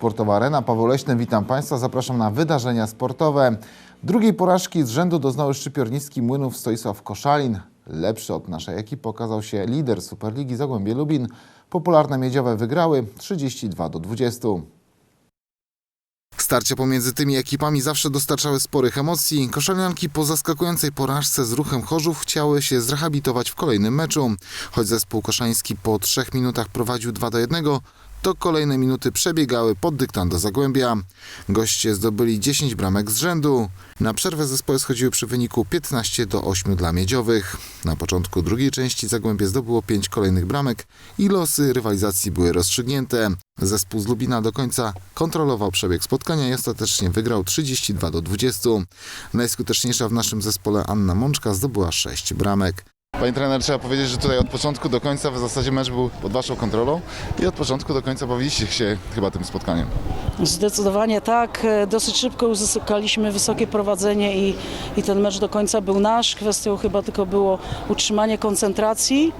Sportowa Arena. Paweł Leśny, witam Państwa. Zapraszam na wydarzenia sportowe. Drugiej porażki z rzędu doznały szczypiorniski Młynów Stoisław Koszalin. Lepszy od naszej ekipy okazał się lider Superligi Zagłębie Lubin. Popularne miedziowe wygrały 32 do 20. Starcia pomiędzy tymi ekipami zawsze dostarczały sporych emocji. Koszalianki po zaskakującej porażce z ruchem Chorzów chciały się zrehabilitować w kolejnym meczu. Choć zespół koszański po trzech minutach prowadził 2 do 1, to kolejne minuty przebiegały pod dyktando Zagłębia. Goście zdobyli 10 bramek z rzędu. Na przerwę zespoły schodziły przy wyniku 15 do 8 dla miedziowych. Na początku drugiej części Zagłębie zdobyło 5 kolejnych bramek i losy rywalizacji były rozstrzygnięte. Zespół z Lubina do końca kontrolował przebieg spotkania i ostatecznie wygrał 32 do 20. Najskuteczniejsza w naszym zespole Anna Mączka zdobyła 6 bramek. Panie trener, trzeba powiedzieć, że tutaj od początku do końca w zasadzie mecz był pod Waszą kontrolą i od początku do końca bawiliście się chyba tym spotkaniem. Zdecydowanie tak. E, Dosyć szybko uzyskaliśmy wysokie prowadzenie i, i ten mecz do końca był nasz. Kwestią chyba tylko było utrzymanie koncentracji,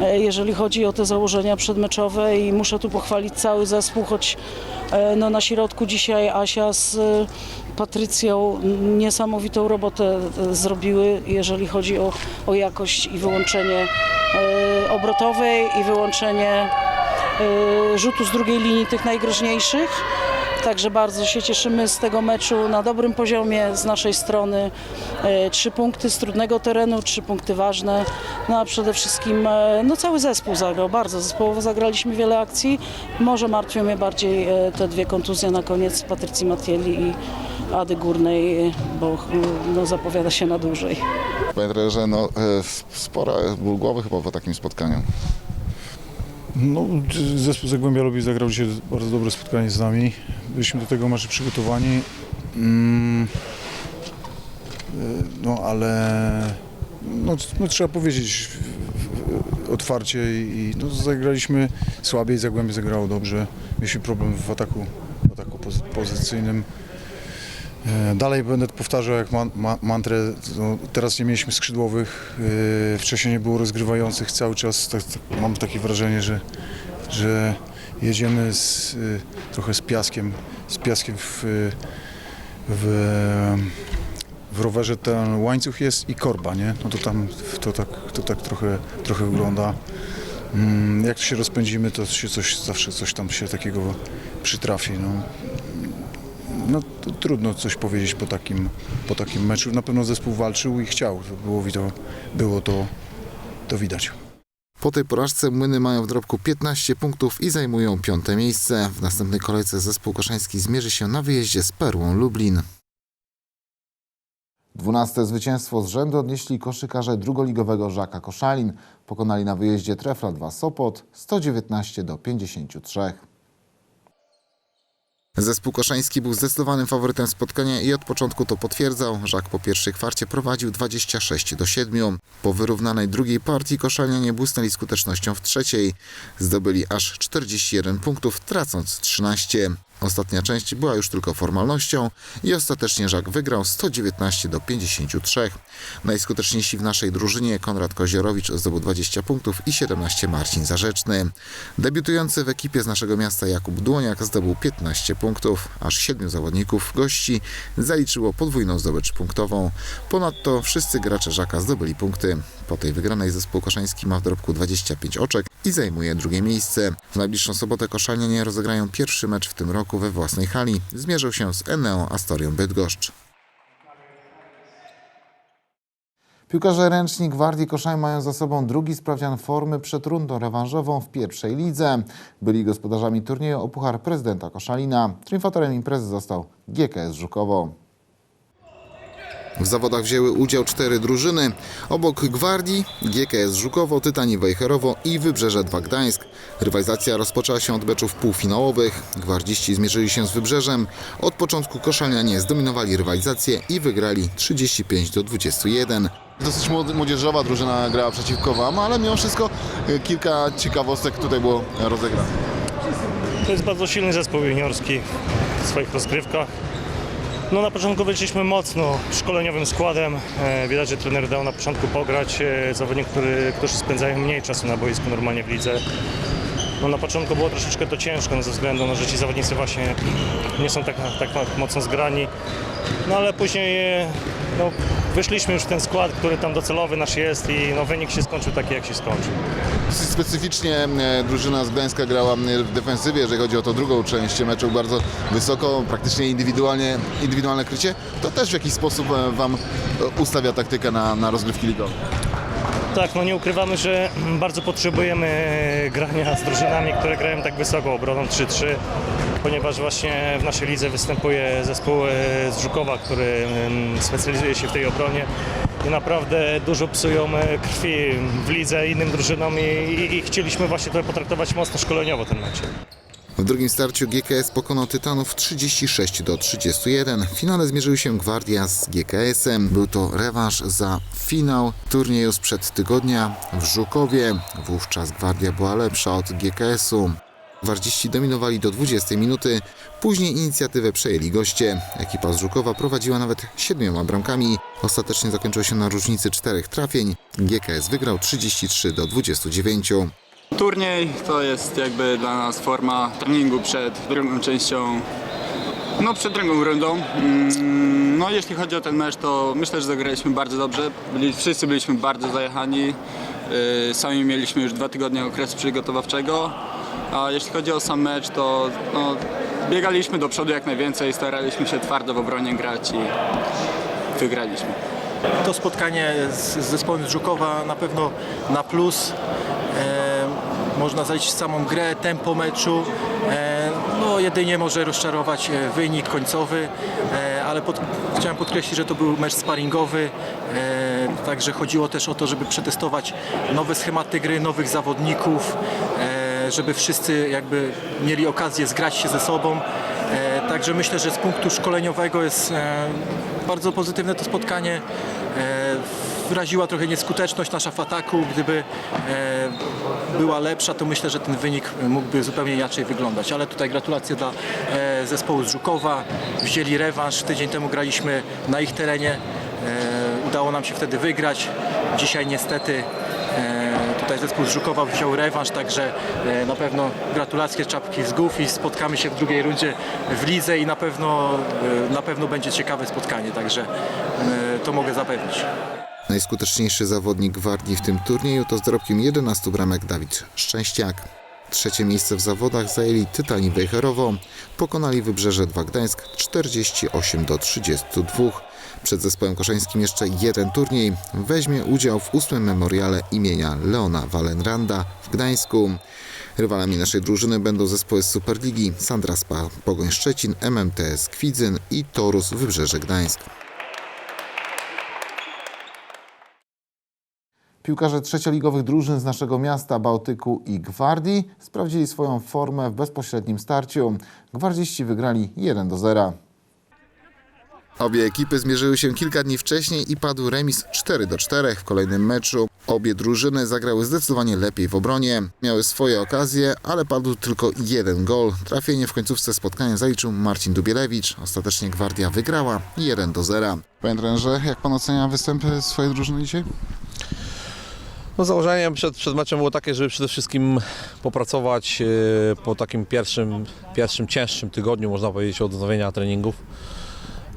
e, jeżeli chodzi o te założenia przedmeczowe i muszę tu pochwalić cały zespół, choć e, no, na środku dzisiaj Asia z Patrycją niesamowitą robotę e, zrobiły, jeżeli chodzi o, o jakość i wyłączenie e, obrotowej i wyłączenie e, rzutu z drugiej linii tych najgroźniejszych. Także bardzo się cieszymy z tego meczu na dobrym poziomie z naszej strony. E, Trzy punkty z trudnego terenu, trzy punkty ważne. No a przede wszystkim e, no cały zespół zagrał bardzo. Zespołowo zagraliśmy wiele akcji. Może martwią mnie bardziej e, te dwie kontuzje na koniec Patrycji Matieli i Ady Górnej, bo no, zapowiada się na dłużej. Panie trenerze, no, spora ból głowy chyba po takim spotkaniu. No, zespół Zagłębia Lubi zagrał dzisiaj bardzo dobre spotkanie z nami. Byliśmy do tego meczu przygotowani. Mm, y, no ale no, no, trzeba powiedzieć otwarcie i no, zagraliśmy słabiej, Zagłębie zagrało dobrze. Mieliśmy problem w ataku, w ataku pozy- pozycyjnym. E, Dalej będę powtarzał jak man, ma, mantrę, no, teraz nie mieliśmy skrzydłowych, e, wcześniej nie było rozgrywających, cały czas tak, tak, mam takie wrażenie, że, że jedziemy z, e, trochę z piaskiem, z piaskiem w, w, w rowerze ten łańcuch jest i korba, nie? No to tam to tak, to tak trochę, trochę wygląda. Mm, Jak się rozpędzimy, to się coś, zawsze coś tam się takiego przytrafi. No. No trudno coś powiedzieć po takim, po takim meczu. Na pewno zespół walczył i chciał. Było, było to, to widać. Po tej porażce Młyny mają w dorobku 15 punktów i zajmują piąte miejsce. W następnej kolejce zespół koszański zmierzy się na wyjeździe z Perłą Lublin. Dwunaste zwycięstwo z rzędu odnieśli koszykarze drugoligowego Żaka Koszalin. Pokonali na wyjeździe Trefla 2 Sopot 119 do 53. Zespół koszański był zdecydowanym faworytem spotkania i od początku to potwierdzał. Żak po pierwszej kwarcie prowadził 26 do 7. Po wyrównanej drugiej partii koszalnianie błysnęli skutecznością w trzeciej. Zdobyli aż 41 punktów, tracąc 13. Ostatnia część była już tylko formalnością i ostatecznie Żak wygrał 119 do 53. Najskuteczniejsi w naszej drużynie Konrad Koziorowicz zdobył 20 punktów i 17 Marcin Zarzeczny. Debiutujący w ekipie z naszego miasta Jakub Dłoniak zdobył 15 punktów. Aż 7 zawodników gości zaliczyło podwójną zdobycz punktową. Ponadto wszyscy gracze Żaka zdobyli punkty. Po tej wygranej zespół koszański ma w dorobku 25 oczek i zajmuje drugie miejsce. W najbliższą sobotę koszalnianie rozegrają pierwszy mecz w tym roku we własnej hali. Zmierzą się z Eneo Astorią Bydgoszcz. Piłkarze ręczni Gwardii Koszalin mają za sobą drugi sprawdzian formy przed rundą rewanżową w pierwszej lidze. Byli gospodarzami turnieju o Puchar Prezydenta Koszalina. Triumfatorem imprezy został GKS Żukowo. W zawodach wzięły udział cztery drużyny. Obok Gwardii, GKS Żukowo, Tytani Wejherowo i Wybrzeże 2 Gdańsk. Rywalizacja rozpoczęła się od meczów półfinałowych. Gwardziści zmierzyli się z Wybrzeżem. Od początku koszalnianie zdominowali rywalizację i wygrali 35 do 21. Dosyć młodzieżowa drużyna grała przeciwko Wam, ale mimo wszystko y, kilka ciekawostek tutaj było rozegrane. To jest bardzo silny zespół juniorski w swoich rozgrywkach. No na początku wyszliśmy mocno szkoleniowym składem. E, Widać, że trener dał na początku pograć e, zawodników, który, którzy spędzają mniej czasu na boisku normalnie w lidze. No na początku było troszeczkę to ciężko no, ze względu na, że ci zawodnicy właśnie nie są tak, tak mocno zgrani. No ale później e, no, wyszliśmy już w ten skład, który tam docelowy nasz jest i no, wynik się skończył taki jak się skończył. Specyficznie e, drużyna z Gdańska grała w defensywie, jeżeli chodzi o tą drugą część meczu, bardzo wysoko, praktycznie indywidualnie, indywidualne krycie. To też w jakiś sposób e, Wam e, ustawia taktykę na, na rozgrywki ligowe. Tak, no nie ukrywamy, że bardzo potrzebujemy grania z drużynami, które grają tak wysoko obroną 3-3, ponieważ właśnie w naszej lidze występuje zespół e, z Żukowa, który specjalizuje się w tej obronie i naprawdę dużo psują e, krwi w lidze innym drużynom i, i, i chcieliśmy właśnie to potraktować mocno szkoleniowo ten mecz. W drugim starciu GKS pokonał Tytanów 36 do 31. W finale zmierzyły się Gwardia z GKS-em. Był to rewanż za finał turnieju sprzed tygodnia w Żukowie. Wówczas Gwardia była lepsza od GKS-u. Gwardziści dominowali do 20 minuty, później inicjatywę przejęli goście. Ekipa z Żukowa prowadziła nawet siedmioma bramkami. Ostatecznie zakończyło się na różnicy czterech trafień. GKS wygrał 33 do 29. Turniej to jest jakby dla nas forma treningu przed drugą częścią, no przed drugą rundą. Mm, No jeśli chodzi o ten mecz, to myślę, że zagraliśmy bardzo dobrze. Byli, wszyscy byliśmy bardzo zajechani. Yy, Sami mieliśmy już dwa tygodnie okresu przygotowawczego. A jeśli chodzi o sam mecz, to no, biegaliśmy do przodu jak najwięcej, staraliśmy się twardo w obronie grać i wygraliśmy. To spotkanie z zespołem z Żukowa na pewno na plus. Można zaliczyć samą grę, tempo meczu. E, no jedynie może rozczarować e, wynik końcowy, e, ale pod, chciałem podkreślić, że to był mecz sparingowy. Także chodziło też o to, żeby przetestować nowe schematy gry, nowych zawodników, żeby wszyscy jakby mieli okazję zgrać się ze sobą. E, Także myślę, że z punktu szkoleniowego jest e, bardzo pozytywne to spotkanie. E, Wyraziła trochę nieskuteczność nasza w ataku. Gdyby była lepsza, to myślę, że ten wynik mógłby zupełnie inaczej wyglądać. Ale tutaj gratulacje dla zespołu z Żukowa. Wzięli rewanż. Tydzień temu graliśmy na ich terenie. Udało nam się wtedy wygrać. Dzisiaj niestety Tutaj zespół z Żukowa wziął rewanż, także e, na pewno gratulacje czapki z głów i spotkamy się w drugiej rundzie w lidze i na pewno, e, na pewno będzie ciekawe spotkanie, także e, to mogę zapewnić. Najskuteczniejszy zawodnik Gwardii w tym turnieju to z dorobkiem 11 bramek Dawid Szczęściak. Trzecie miejsce w zawodach zajęli Tytani Wejherowo. Pokonali Wybrzeże 2 Gdańsk 48 do 32. Przed zespołem koszańskim jeszcze jeden turniej. Weźmie udział w ósmym memoriale imienia Leona Wallenranda w Gdańsku. Rywalami naszej drużyny będą zespoły z Superligi Sandra Spa Pogoń Szczecin, MMTS Kwidzyn i Torus Wybrzeże Gdańsk. Piłkarze trzecioligowych drużyn z naszego miasta, Bałtyku i Gwardii sprawdzili swoją formę w bezpośrednim starciu. Gwardziści wygrali 1 do 0. Obie ekipy zmierzyły się kilka dni wcześniej i padł remis 4 do 4 w kolejnym meczu. Obie drużyny zagrały zdecydowanie lepiej w obronie. Miały swoje okazje, ale padł tylko jeden gol. Trafienie w końcówce spotkania zaliczył Marcin Dubielewicz. Ostatecznie Gwardia wygrała 1 do 0. Panie trenerze, jak pan ocenia występy swojej drużyny dzisiaj? No, założeniem przed, przed meczem było takie, żeby przede wszystkim popracować e, po takim pierwszym, pierwszym cięższym tygodniu, można powiedzieć, odnowienia treningów.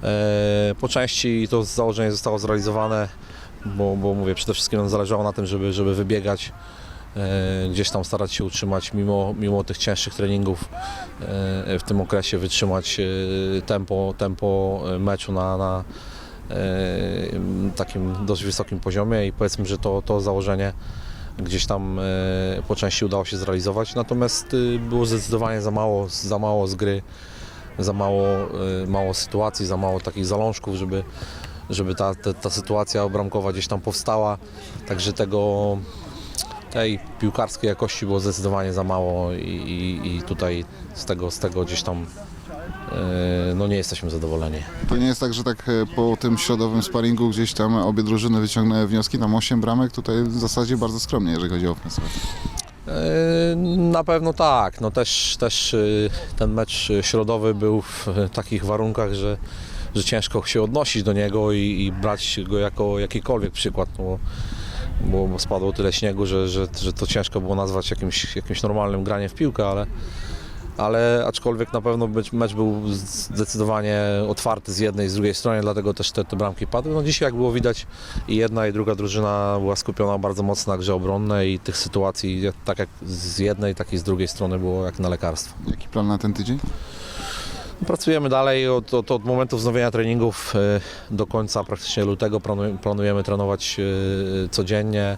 E, Po części to założenie zostało zrealizowane, bo, bo mówię, przede wszystkim nam zależało na tym, żeby, żeby wybiegać, e, gdzieś tam starać się utrzymać mimo, mimo tych cięższych treningów e, w tym okresie, wytrzymać tempo, tempo meczu na, na takim dość wysokim poziomie i powiedzmy, że to, to założenie gdzieś tam po części udało się zrealizować, natomiast było zdecydowanie za mało, za mało z gry, za mało, e, mało sytuacji, za mało takich zalążków, żeby, żeby ta, ta, ta sytuacja bramkowa gdzieś tam powstała, także tego tej piłkarskiej jakości było zdecydowanie za mało i, i, i tutaj z tego, z tego gdzieś tam e, no nie jesteśmy zadowoleni. To nie jest tak, że tak e, po tym środowym sparingu gdzieś tam obie drużyny wyciągnęły wnioski, tam 8 bramek, tutaj w zasadzie bardzo skromnie, jeżeli chodzi o ofensywę. E, Na pewno tak. No też, też y, ten mecz środowy był w takich warunkach, że, że ciężko się odnosić do niego i, i brać go jako jakikolwiek przykład. No, bo spadło tyle śniegu, że, że, że to ciężko było nazwać jakimś, jakimś normalnym graniem w piłkę, ale, ale aczkolwiek na pewno być, mecz był zdecydowanie otwarty z jednej i z drugiej strony, dlatego też te, te bramki padły. No dzisiaj jak było widać i jedna i druga drużyna była skupiona bardzo mocno na grze obronnej i tych sytuacji tak jak z jednej, tak i z drugiej strony było jak na lekarstwo. Jaki plan na ten tydzień? Pracujemy dalej od, od, od momentu wznowienia treningów e, do końca praktycznie lutego. Planuj- Planujemy trenować e, codziennie. E,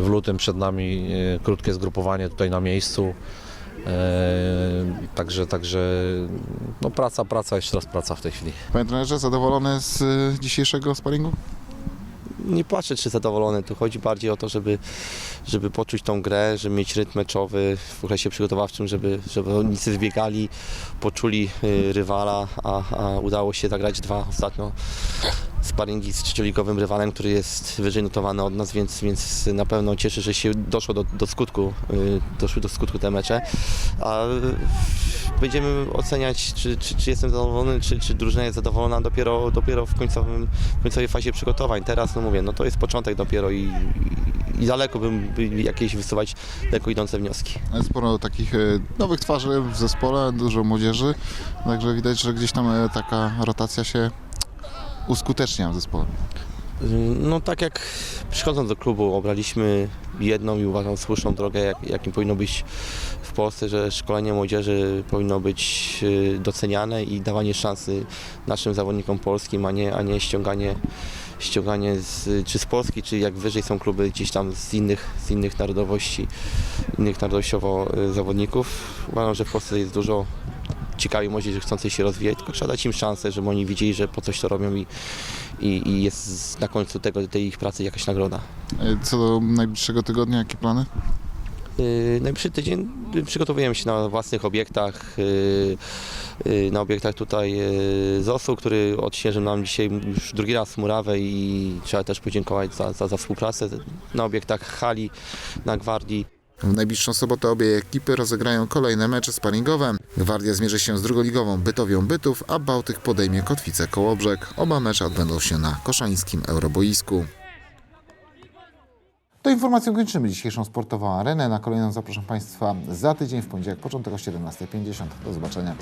W lutym przed nami krótkie zgrupowanie tutaj na miejscu. E, Także, także no praca, praca, jeszcze raz praca w tej chwili. Panie trenerze, zadowolony z y, dzisiejszego sparingu? nie patrzę czy zadowolony, tu chodzi bardziej o to, żeby, żeby poczuć tą grę, żeby mieć rytm meczowy w okresie przygotowawczym, żeby, żeby zawodnicy wybiegali, poczuli y, rywala, a, a udało się zagrać dwa ostatnio sparingi z trzecioligowym rywalem, który jest wyżej notowany od nas, więc, więc na pewno cieszę, że się doszło do, do skutku, y, doszły do skutku te mecze, a będziemy oceniać, czy, czy, czy jestem zadowolony, czy, czy drużyna jest zadowolona dopiero, dopiero w, końcowym, w końcowej fazie przygotowań. Teraz, no mówię, no to jest początek dopiero i, i, daleko bym by jakieś wysuwać daleko idące wnioski. Sporo takich y, nowych twarzy w zespole, dużo młodzieży, także widać, że gdzieś tam y, taka rotacja się uskutecznia w. No tak jak przychodząc do klubu obraliśmy jedną i uważam słuszną drogę, jak, jakim powinno być w Polsce, że szkolenie młodzieży powinno być y, doceniane i dawanie szansy naszym zawodnikom polskim, a nie, a nie ściąganie, ściąganie z, czy z Polski, czy jak wyżej są kluby gdzieś tam z innych, z innych narodowości, innych narodowościowo y, zawodników. Uważam, że w Polsce jest dużo ciekawej młodzieży chcącej się rozwijać, tylko trzeba dać im szansę, żeby oni widzieli, że po coś to robią i, i, i jest na końcu tego, tej ich pracy jakaś nagroda. Y, Co do najbliższego tygodnia, jakie plany? Yy, Najbliższy tydzień yy, przygotowujemy się na własnych obiektach, na obiektach tutaj ZOS-u, który odśnieżył nam dzisiaj już drugi raz murawę i trzeba też podziękować za, za, za współpracę na obiektach hali, na Gwardii. W najbliższą sobotę obie ekipy rozegrają kolejne mecze sparingowe. Gwardia zmierzy się z drugoligową Bytowią Bytów, a Bałtyk podejmie Kotwicę Kołobrzeg. Oba mecze odbędą się na koszańskim Euroboisku. To informacją kończymy dzisiejszą sportową arenę. Na kolejną zapraszam Państwa za tydzień w poniedziałek, początek o 17.50. Do zobaczenia.